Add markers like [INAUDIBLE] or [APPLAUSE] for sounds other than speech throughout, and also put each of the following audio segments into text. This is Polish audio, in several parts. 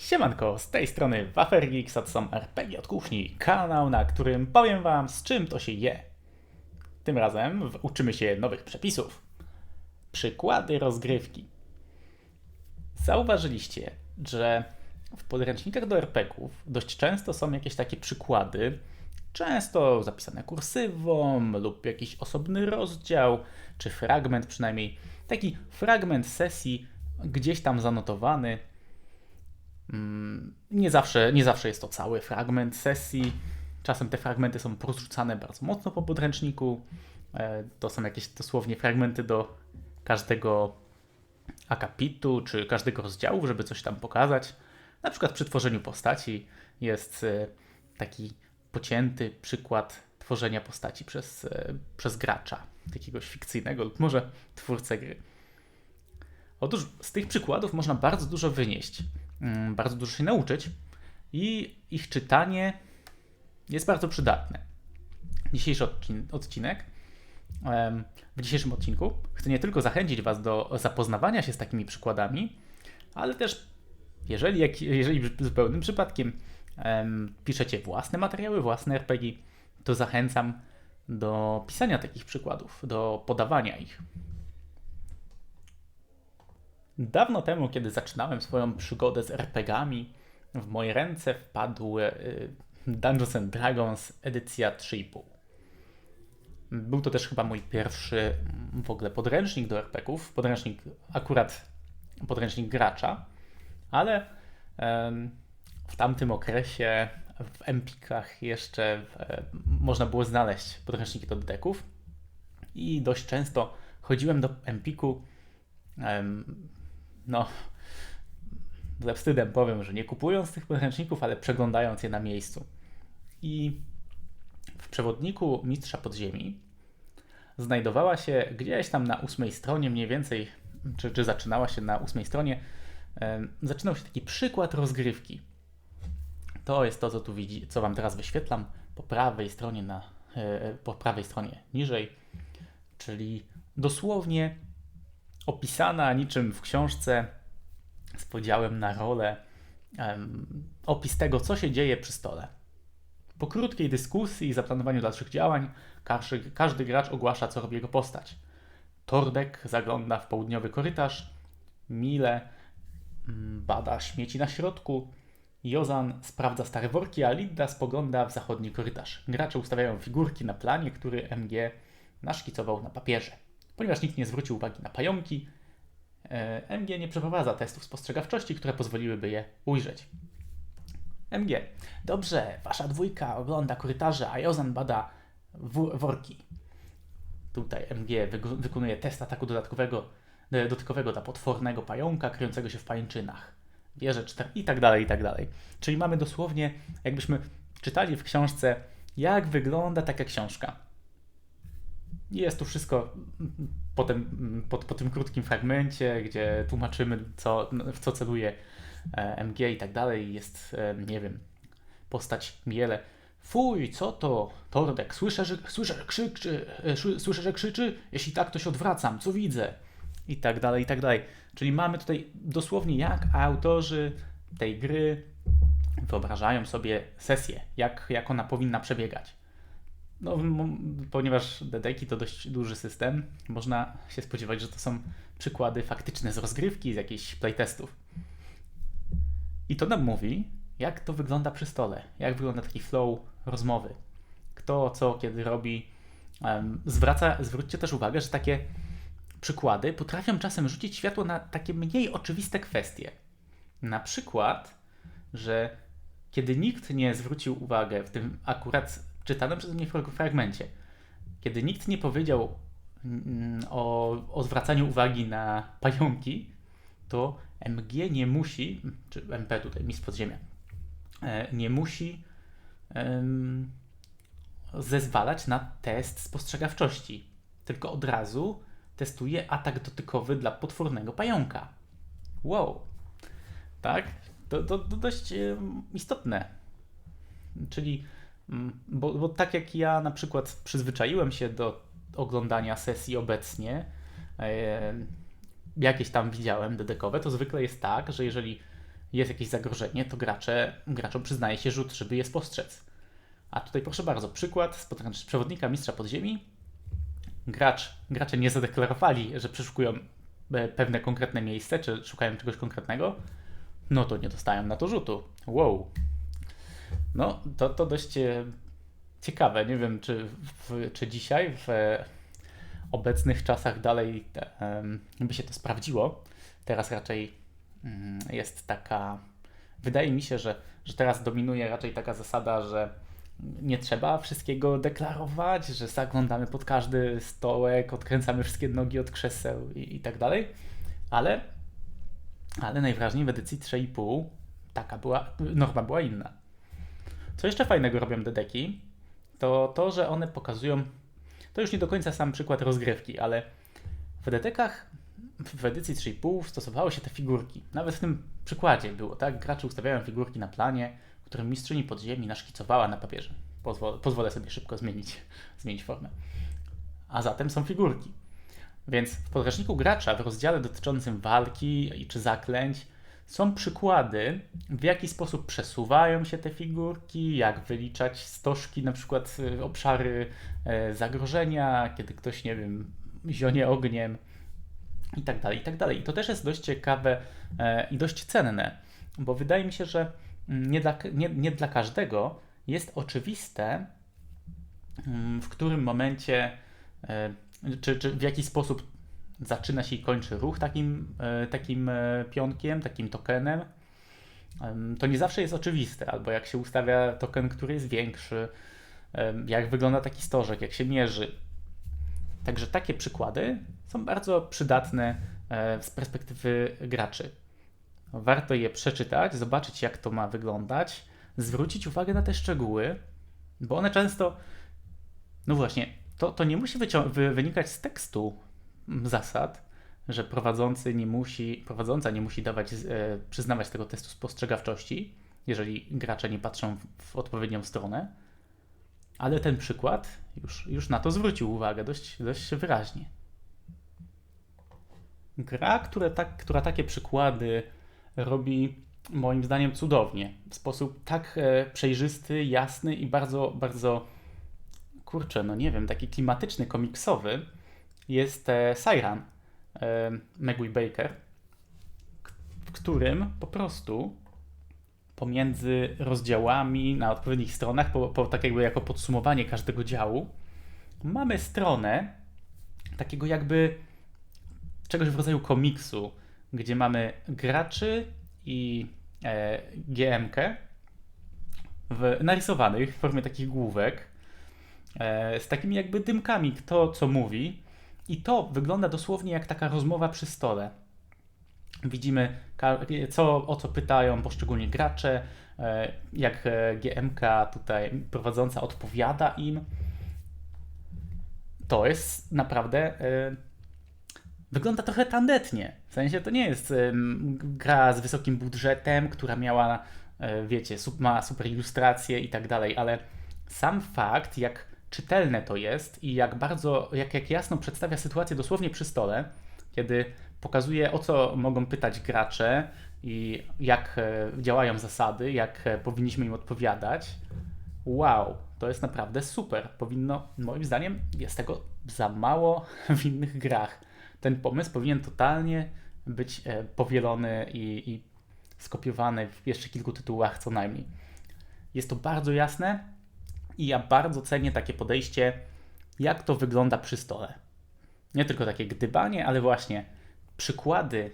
Siemanko, z tej strony Wafergeeks, a to są RPG od kuchni, kanał, na którym powiem wam z czym to się je. Tym razem uczymy się nowych przepisów. Przykłady rozgrywki. Zauważyliście, że w podręcznikach do RPGów dość często są jakieś takie przykłady, często zapisane kursywą lub jakiś osobny rozdział, czy fragment przynajmniej, taki fragment sesji gdzieś tam zanotowany, Nie zawsze, nie zawsze jest to cały fragment sesji. Czasem te fragmenty są porzucane bardzo mocno po podręczniku. E, To są jakieś dosłownie fragmenty do każdego akapitu czy każdego rozdziału, żeby coś tam pokazać. Na przykład przy tworzeniu postaci jest e, taki pocięty przykład tworzenia postaci przez, e, przez gracza, jakiegoś fikcyjnego lub może twórcę gry. Otóż z tych przykładów można bardzo dużo wynieść, mm, bardzo dużo się nauczyć i ich czytanie jest bardzo przydatne. Dzisiejszy odcin- odcinek, w dzisiejszym odcinku chcę nie tylko zachęcić Was do zapoznawania się z takimi przykładami, ale też jeżeli, jeżeli zupełnym przypadkiem em, piszecie własne materiały, własne RPG, to zachęcam do pisania takich przykładów, do podawania ich. Dawno temu, kiedy zaczynałem swoją przygodę z RPGami, w moje ręce wpadł e, Dungeons and Dragons edycja 3,5. Był to też chyba mój pierwszy w ogóle podręcznik do RPGów, podręcznik akurat podręcznik gracza, ale w tamtym okresie w Empikach jeszcze e, można było znaleźć podręczniki do deków i dość często chodziłem do Empiku em, no, ze wstydem powiem, że nie kupując tych podręczników, ale przeglądając je na miejscu. I w przewodniku Mistrza Podziemi znajdowała się gdzieś tam na ósmej stronie, mniej więcej, czy, czy zaczynała się na ósmej stronie, zaczynał się taki przykład rozgrywki. To jest to, co tu widzi, co Wam teraz wyświetlam po prawej stronie, na, e, po prawej stronie niżej, czyli dosłownie opisana niczym w książce z podziałem na rolę em, opis tego, co się dzieje przy stole. Po krótkiej dyskusji i zaplanowaniu dalszych działań, każdy, każdy gracz ogłasza, co robi jego postać. Tordek zagląda w południowy korytarz, Mile mm, bada śmieci na środku, Jozan sprawdza stare worki, a Lidda spogląda w zachodni korytarz. Gracze ustawiają figurki na planie, który MG naszkicował na papierze. Ponieważ nikt nie zwrócił uwagi na pająki, e, MG nie przeprowadza testów spostrzegawczości, które pozwoliłyby je ujrzeć. MG. Dobrze, wasza dwójka ogląda korytarze, a Jozan bada worki. Tutaj MG wykonuje test ataku dodatkowego, e, dotykowego dla potwornego pająka kryjącego się w pajęczynach. Czter i tak dalej, i tak dalej. Czyli mamy dosłownie, jakbyśmy czytali w książce, jak wygląda taka książka. Jest tu wszystko potem, po, po tym krótkim fragmencie, gdzie tłumaczymy, co, w co celuje e, MG i tak dalej. Jest, e, nie wiem, postać Miele. Fuj, co to? Tordek, słyszę, że, słyszę, że krzyczy, e, słyszę, że krzyczy. Jeśli tak, to się odwracam. Co widzę? I tak dalej, i tak dalej. Czyli mamy tutaj dosłownie jak autorzy tej gry wyobrażają sobie sesję, jak, jak ona powinna przebiegać. No, ponieważ Dedeki to dość duży system, można się spodziewać, że to są przykłady faktyczne z rozgrywki, z jakichś playtestów. I to nam mówi, jak to wygląda przy stole, jak wygląda taki flow rozmowy. Kto co kiedy robi. Zwraca, zwróćcie też uwagę, że takie przykłady potrafią czasem rzucić światło na takie mniej oczywiste kwestie. Na przykład, że kiedy nikt nie zwrócił uwagę w tym akurat czytanym przez mnie frag- fragmencie, kiedy nikt nie powiedział mm, o, zwracaniu uwagi na pająki, to MG nie musi, czy MP tutaj, mistrz podziemia, e, nie musi em, zezwalać na test spostrzegawczości, tylko od razu testuje atak dotykowy dla potwornego pająka. Wow. Tak? To, to, to dość em, istotne. Czyli, bo, bo tak jak ja na przykład przyzwyczaiłem się do oglądania sesji obecnie, e, jakieś tam widziałem dedekowe, to zwykle jest tak, że jeżeli jest jakieś zagrożenie, to gracze, graczom przyznaje się rzut, żeby je spostrzec. A tutaj proszę bardzo, przykład z przewodnika Mistrza Podziemi. Gracz, gracze nie zadeklarowali, że przeszukują e, pewne konkretne miejsce, czy szukają czegoś konkretnego, no to nie dostają na to rzutu. Wow. No, to, to dość e, ciekawe. Nie wiem, czy, w, czy dzisiaj w e, obecnych czasach dalej e, by się to sprawdziło. Teraz raczej mm, jest taka. Wydaje mi się, że, że teraz dominuje raczej taka zasada, że nie trzeba wszystkiego deklarować, że zaglądamy pod każdy stołek, odkręcamy wszystkie nogi od krzeseł i, i tak dalej. Ale, ale najwyraźniej w edycji 3,5 taka była, norma była inna. Co jeszcze fajnego robią dedeki, to to, że one pokazują, to już nie do końca sam przykład rozgrywki, ale w dedekach w edycji 3,5 stosowały się te figurki. Nawet w tym przykładzie było, tak? Gracze ustawiają figurki na planie, które mistrzyni podziemi naszkicowała na papierze. Pozwolę, pozwolę sobie szybko zmienić, [LAUGHS] zmienić formę. A zatem są figurki. Więc w podręczniku gracza w rozdziale dotyczącym walki czy zaklęć są przykłady, w jaki sposób przesuwają się te figurki, jak wyliczać stożki, na przykład y, obszary e, zagrożenia, kiedy ktoś, nie wiem, zionie ogniem i tak dalej, i tak dalej. I to też jest dość ciekawe e, i dość cenne, bo wydaje mi się, że nie dla, nie, nie dla każdego jest oczywiste, mm, w którym momencie, e, czy, czy w jaki sposób zaczyna się i kończy ruch takim, e, takim e, pionkiem, takim tokenem. To nie zawsze jest oczywiste, albo jak się ustawia token, który jest większy, jak wygląda taki stożek, jak się mierzy. Także takie przykłady są bardzo przydatne z perspektywy graczy. Warto je przeczytać, zobaczyć jak to ma wyglądać, zwrócić uwagę na te szczegóły, bo one często, no właśnie, to, to nie musi wy wynikać z tekstu zasad, że prowadzący nie musi, prowadząca nie musi dawać, e, przyznawać tego testu spostrzegawczości, jeżeli gracze nie patrzą w, odpowiednią stronę, ale ten przykład już, już na to zwrócił uwagę dość, dość wyraźnie. Gra, która, tak, która takie przykłady robi moim zdaniem cudownie. W sposób tak e, przejrzysty, jasny i bardzo, bardzo kurczę, no nie wiem, taki klimatyczny, komiksowy jest Siren Megui Baker, w którym po prostu pomiędzy rozdziałami na odpowiednich stronach, po, po, tak jakby jako podsumowanie każdego działu, mamy stronę takiego jakby czegoś w rodzaju komiksu, gdzie mamy graczy i e, GMK w, narysowanych w formie takich główek e, z takimi jakby dymkami, kto co mówi. I to wygląda dosłownie jak taka rozmowa przy stole. Widzimy, co, o co pytają poszczególni gracze, e, jak e, GMK tutaj prowadząca odpowiada im. To jest naprawdę e, wygląda trochę tandetnie. W sensie to nie jest gra z wysokim budżetem, która miała, wiecie, ma super ilustracje i tak dalej, ale sam fakt, jak czytelne to jest i jak bardzo, jak, jak jasno przedstawia sytuację dosłownie przy stole, kiedy pokazuje o co mogą pytać gracze i jak e, działają zasady, jak e, powinniśmy im odpowiadać. Wow, to jest naprawdę super. Powinno, moim zdaniem, jest tego za mało [LAUGHS] w innych grach ten pomysł powinien totalnie być e, powielony i, i skopiowany w jeszcze kilku tytułach co najmniej. Jest to bardzo jasne i ja bardzo cenię takie podejście, jak to wygląda przy stole. Nie tylko takie gdybanie, ale właśnie przykłady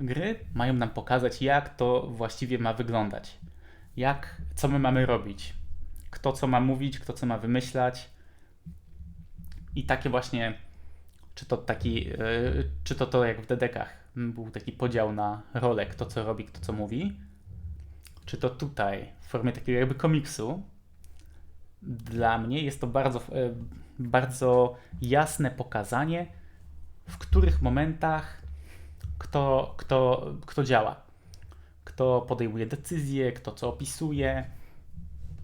gry mają nam pokazać, jak to właściwie ma wyglądać. Jak, co my mamy robić. Kto co ma mówić, kto co ma wymyślać. I takie właśnie czy to taki, e, czy to to jak w dedekach był taki podział na rolę, kto co robi, kto co mówi, czy to tutaj w formie takiego jakby komiksu, dla mnie jest to bardzo, e, bardzo jasne pokazanie, w których momentach kto, kto, kto działa, kto podejmuje decyzje, kto co opisuje,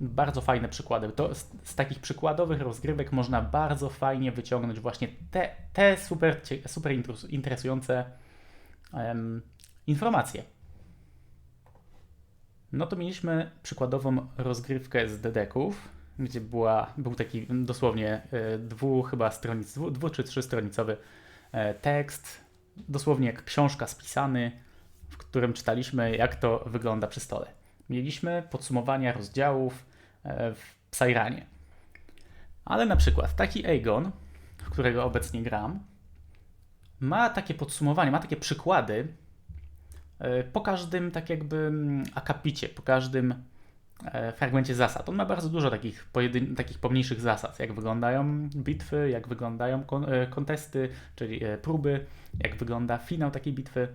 bardzo fajne przykłady. To z, z, takich przykładowych rozgrywek można bardzo fajnie wyciągnąć właśnie te, te super, super interesujące informacje. no to mieliśmy przykładową rozgrywkę z dedeków, gdzie była, był taki dosłownie e, dwu chyba stronic, dwu, dwu czy trzystronicowy e, tekst, dosłownie jak książka spisany, w którym czytaliśmy, jak to wygląda przy stole. Mieliśmy podsumowania rozdziałów e, w Psairanie. Ale na przykład taki Aegon, w którego obecnie gram, ma takie podsumowanie, ma takie przykłady po każdym tak jakby mm, akapicie, po każdym fragmencie zasad. On ma bardzo dużo takich, pojedyn- takich pomniejszych zasad, jak wyglądają bitwy, jak wyglądają kon- e, kontesty, czyli e, próby, jak wygląda finał takiej bitwy,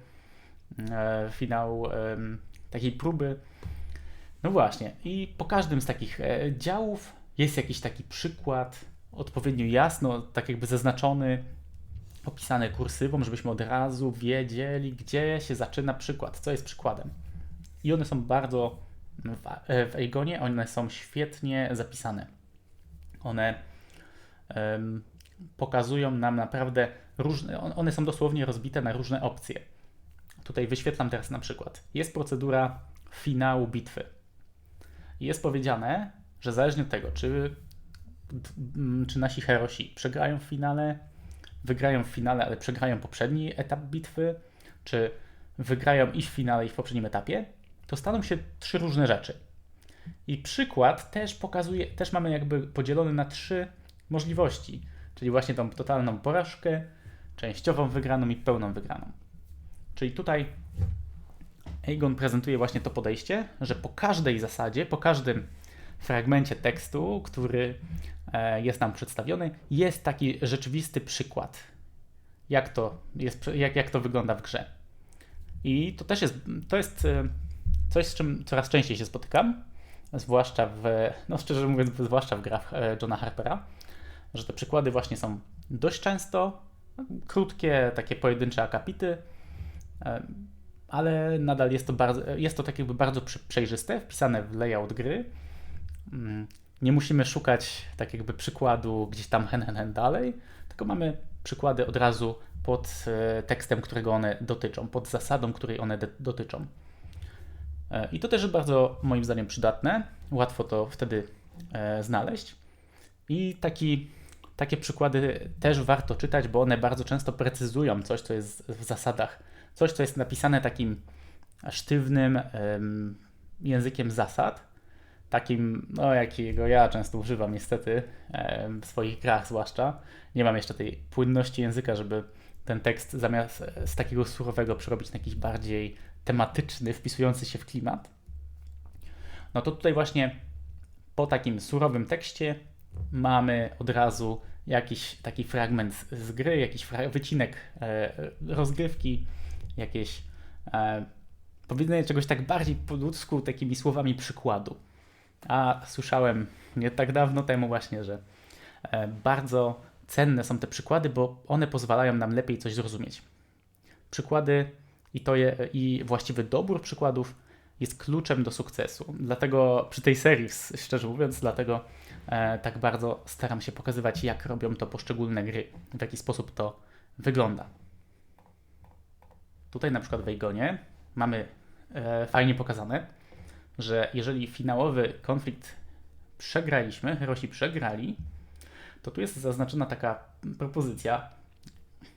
finał takiej próby. No właśnie, i po każdym z takich działów jest jakiś taki przykład, odpowiednio jasno, tak jakby zaznaczony, opisany kursywą, żebyśmy od razu wiedzieli, gdzie się zaczyna przykład, co jest przykładem. I one są bardzo w, w Aegonie one są świetnie zapisane. One um, pokazują nam naprawdę różne, one są dosłownie rozbite na różne opcje. Tutaj wyświetlam teraz na przykład. Jest procedura finału bitwy. Jest powiedziane, że zależnie od tego, czy, czy nasi herosi przegrają w finale, wygrają w finale, ale przegrają poprzedni etap bitwy, czy wygrają i w finale, i w poprzednim etapie, to staną się trzy różne rzeczy. I przykład też pokazuje, też mamy jakby podzielony na trzy możliwości, czyli właśnie tą totalną porażkę, częściową wygraną i pełną wygraną. Czyli tutaj Aegon prezentuje właśnie to podejście, że po każdej zasadzie, po każdym fragmencie tekstu, który e, jest nam przedstawiony, jest taki rzeczywisty przykład, jak to, jest, jak, jak to wygląda w grze. I to też jest, to jest e, Coś, z czym coraz częściej się spotykam, zwłaszcza w, no szczerze mówiąc, zwłaszcza w grach e, Johna Harpera, że te przykłady właśnie są dość często krótkie, takie pojedyncze akapity, e, ale nadal jest to, bardzo, jest to tak jakby bardzo przejrzyste, wpisane w layout gry. Mm, nie musimy szukać tak jakby przykładu gdzieś tam hen, hen, hen dalej, tylko mamy przykłady od razu pod e, tekstem, którego one dotyczą, pod zasadą, której one dotyczą. E, I to też jest bardzo moim zdaniem przydatne. Łatwo to wtedy e, znaleźć. I taki, takie przykłady też warto czytać, bo one bardzo często precyzują coś, co jest w zasadach. Coś, co jest napisane takim sztywnym językiem zasad, takim, no jakiego ja często używam niestety w swoich grach zwłaszcza. Nie mam jeszcze tej płynności języka, żeby ten tekst zamiast z takiego surowego przerobić na jakiś bardziej tematyczny, wpisujący się w klimat, no to tutaj właśnie po takim surowym tekście mamy od razu jakiś taki fragment z gry, jakiś wycinek e, rozgrywki, jakieś e, powiedzenie czegoś tak bardziej po ludzku, takimi słowami przykładu. A słyszałem nie tak dawno temu właśnie, że e, bardzo cenne są te przykłady, bo one pozwalają nam lepiej coś zrozumieć. Przykłady i, to je, i właściwy dobór przykładów jest kluczem do sukcesu. Dlatego przy tej serii, szczerze mówiąc, dlatego e, tak bardzo staram się pokazywać, jak robią to poszczególne gry, w jaki sposób to wygląda. Tutaj na przykład w Ejgonie mamy e, fajnie pokazane, że jeżeli finałowy konflikt przegraliśmy, herosi przegrali, to tu jest zaznaczona taka propozycja,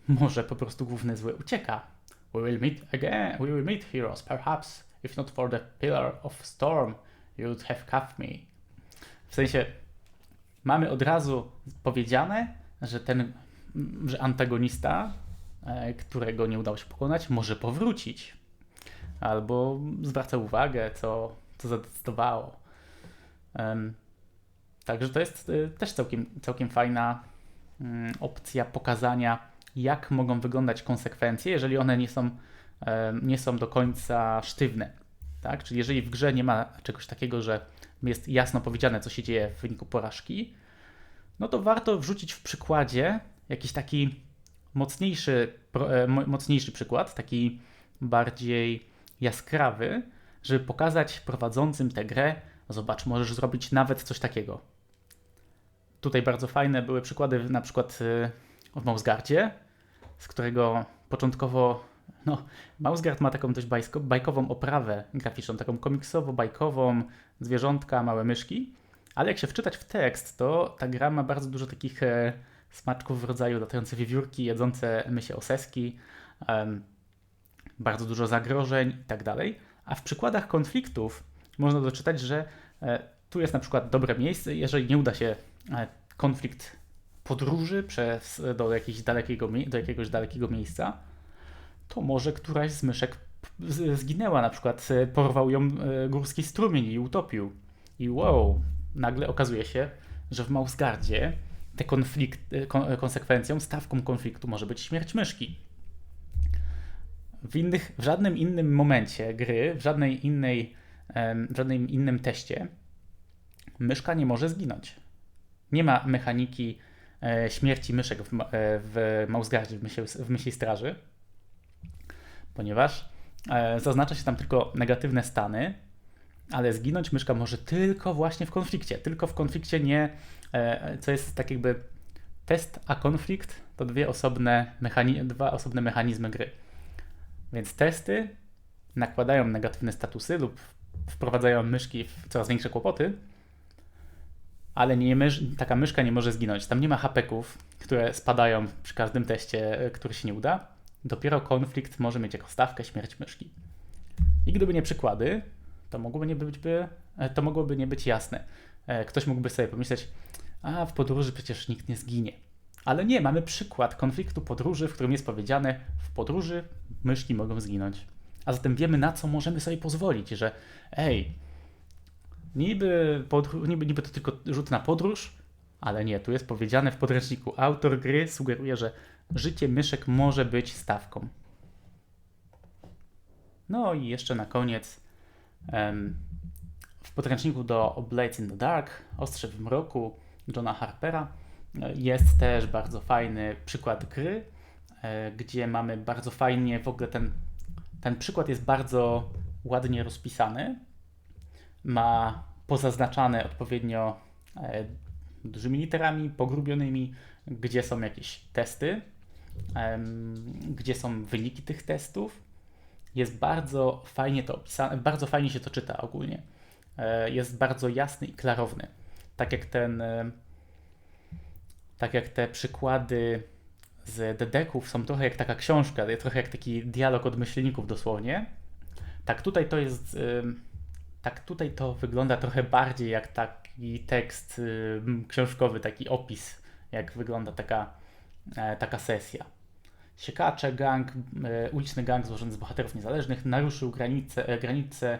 może po prostu główny zły ucieka, We will meet again. We will meet heroes. Perhaps, if not for the pillar of storm, you'd have cuffed me. W sensie, mamy od razu powiedziane, że ten, że antagonista, e, którego nie udało się pokonać, może powrócić. Albo zwraca uwagę, co, co zadecydowało. Um, także to jest y, też całkiem, całkiem fajna um, opcja pokazania jak mogą wyglądać konsekwencje, jeżeli one nie są, nie są do końca sztywne. Tak? Czyli jeżeli w grze nie ma czegoś takiego, że jest jasno powiedziane, co się dzieje w wyniku porażki, no to warto wrzucić w przykładzie jakiś taki mocniejszy, e, mocniejszy przykład, taki bardziej jaskrawy, żeby pokazać prowadzącym tę grę, zobacz, możesz zrobić nawet coś takiego. Tutaj bardzo fajne były przykłady, na przykład e, w Mausgardzie, z którego początkowo no, MouseGuard ma taką dość bajsko, bajkową oprawę graficzną, taką komiksowo-bajkową, zwierzątka, małe myszki, ale jak się wczytać w tekst, to ta gra ma bardzo dużo takich e, smaczków w rodzaju latające wiewiórki, jedzące mysie oseski, bardzo dużo zagrożeń i tak dalej. A w przykładach konfliktów można doczytać, że e, tu jest na przykład dobre miejsce, jeżeli nie uda się e, konflikt podróży przez, do, jakiegoś dalekiego, do jakiegoś dalekiego miejsca, to może któraś z myszek zginęła, na przykład e, porwał ją e, górski strumień i utopił. I wow, nagle okazuje się, że w Mausgardzie te konflikt, e, konsekwencją, stawką konfliktu może być śmierć myszki. W, innych, w żadnym innym momencie gry, w żadnej innej, w żadnym innym teście myszka nie może zginąć. Nie ma mechaniki śmierci myszek w, w Mausgardzie, w myśli, w straży ponieważ e, zaznacza się tam tylko negatywne stany, ale zginąć myszka może tylko właśnie w konflikcie. Tylko w konflikcie nie, e, co jest tak jakby test a konflikt to dwie osobne mechani- dwa osobne mechanizmy gry. Więc testy nakładają negatywne statusy lub wprowadzają myszki w coraz większe kłopoty, ale nie, taka myszka nie może zginąć. Tam nie ma hapeków, które spadają przy każdym teście, e, który się nie uda dopiero konflikt może mieć jako stawkę śmierć myszki. I gdyby nie przykłady, to mogłoby nie być, by, e, to mogłoby nie być jasne. E, ktoś mógłby sobie pomyśleć, a w podróży przecież nikt nie zginie. Ale nie, mamy przykład konfliktu podróży, w którym jest powiedziane, w podróży myszki mogą zginąć. A zatem wiemy, na co możemy sobie pozwolić, że ej, niby, niby, niby to tylko rzut na podróż, ale nie, tu jest powiedziane w podręczniku. Autor gry sugeruje, że życie myszek może być stawką. No i jeszcze na koniec w podręczniku do Blades in the Dark, Ostrze w mroku Johna Harpera e, jest też bardzo fajny przykład gry, e, gdzie mamy bardzo fajnie, w ogóle ten, ten przykład jest bardzo ładnie rozpisany. Ma pozaznaczane odpowiednio e, dużymi literami, pogrubionymi, gdzie są jakieś testy, gdzie są wyniki tych testów. Jest bardzo fajnie to opisane, bardzo fajnie się to czyta ogólnie. E, jest bardzo jasny i klarowny. Tak jak ten, tak jak te przykłady z dedeków są trochę jak taka książka, trochę jak taki dialog od myślników dosłownie. Tak tutaj to jest, tak tutaj to wygląda trochę bardziej jak taki tekst książkowy, taki opis, jak wygląda taka E, taka sesja. Siekacze, gang, e, uliczny gang złożony z bohaterów niezależnych naruszył granicę, e, granicę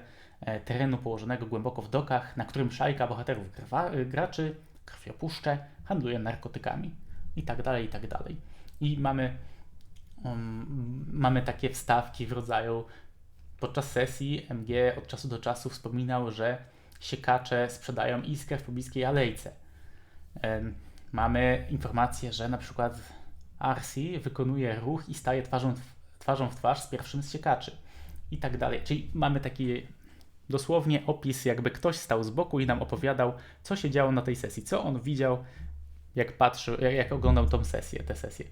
terenu położonego głęboko w dokach, na którym szajka bohaterów graczy, krwiopuszcze, handluje narkotykami i tak dalej, i tak dalej. I mamy, um, mamy takie wstawki w rodzaju podczas sesji MG od czasu do czasu wspominał, że siekacze sprzedają iskrę w pobliskiej alejce. Mamy informację, że na przykład Arsi wykonuje ruch i staje twarzą, twarzą w twarz z pierwszym z siekaczy i tak dalej. Czyli mamy taki dosłownie opis, jakby ktoś stał z boku i nam opowiadał, co się działo na tej sesji, co on widział, jak patrzył, jak oglądał tą sesję, tę sesję.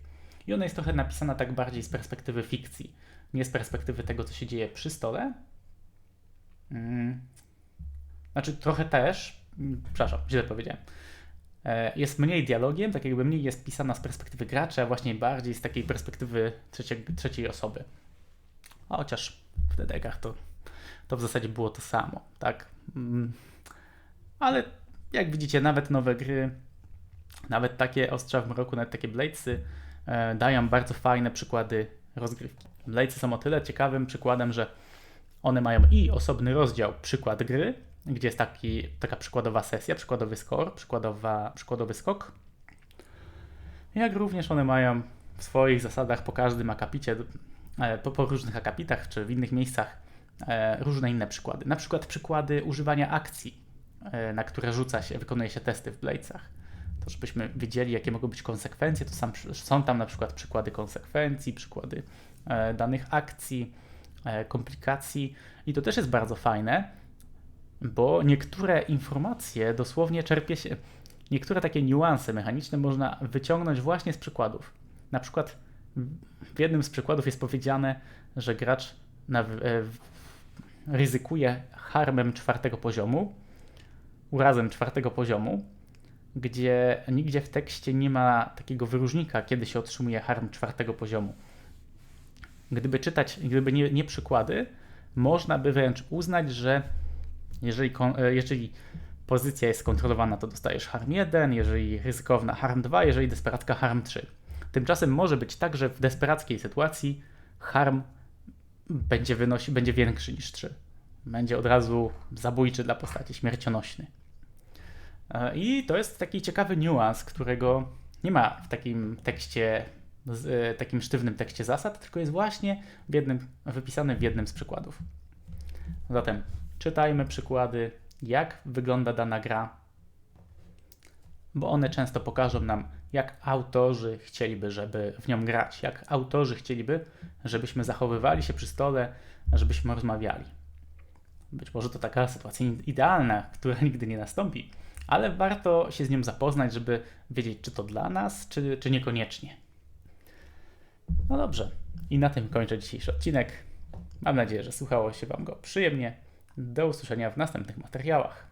I ona jest trochę napisana tak bardziej z perspektywy fikcji, nie z perspektywy tego, co się dzieje przy stole. Hmm. Znaczy, trochę też, mm, przepraszam, źle powiedziałem E, jest mniej dialogiem, tak jakby mniej jest pisana z perspektywy gracza, a właśnie bardziej z takiej perspektywy trzeciej, trzeciej osoby. A chociaż w DDK to, to w zasadzie było to samo, tak? Mm. Ale jak widzicie, nawet nowe gry, nawet takie Ostrza w Mroku, nawet takie Bladesy dają bardzo fajne przykłady rozgrywki. Bladesy są o tyle ciekawym przykładem, że one mają i osobny rozdział przykład gry, gdzie jest taki, taka przykładowa sesja, przykładowy score, przykładowa, przykładowy skok. Jak również one mają w swoich zasadach po każdym akapicie, e, po, po różnych akapitach czy w innych miejscach e, różne inne przykłady. Na przykład przykłady używania akcji, e, na które rzuca się, wykonuje się testy w Bladesach. To żebyśmy wiedzieli, jakie mogą być konsekwencje, to sam, są tam na przykład przykłady konsekwencji, przykłady danych akcji, komplikacji i to też jest bardzo fajne, bo niektóre informacje dosłownie czerpie się, niektóre takie niuanse mechaniczne można wyciągnąć właśnie z przykładów. Na przykład W jednym z przykładów jest powiedziane, że gracz na, e, ryzykuje harmem czwartego poziomu, urazem czwartego poziomu, gdzie nigdzie w tekście nie ma takiego wyróżnika, kiedy się otrzymuje harm czwartego poziomu. Gdyby czytać, gdyby nie, nie przykłady, można by wręcz uznać, że jeżeli, e, jeżeli pozycja jest kontrolowana, to dostajesz harm 1, jeżeli ryzykowna harm 2, jeżeli desperacka harm 3. Tymczasem może być tak, że w desperackiej sytuacji harm będzie, wynosi, będzie większy niż 3. Będzie od razu zabójczy dla postaci, śmiercionośny. E, I to jest taki ciekawy niuans, którego nie ma w takim tekście, e, takim sztywnym tekście zasad, tylko jest właśnie w jednym, wypisany w jednym z przykładów. Zatem czytajmy przykłady, jak wygląda dana gra, bo one często pokażą nam, jak autorzy chcieliby, żeby w nią grać, jak autorzy chcieliby, żebyśmy zachowywali się przy stole, żebyśmy rozmawiali. Być może to taka sytuacja idealna, która nigdy nie nastąpi, ale warto się z nią zapoznać, żeby wiedzieć, czy to dla nas, czy, czy niekoniecznie. No dobrze, i na tym kończę dzisiejszy odcinek. Mam nadzieję, że słuchało się Wam go przyjemnie. Do usłyszenia w następnych materiałach.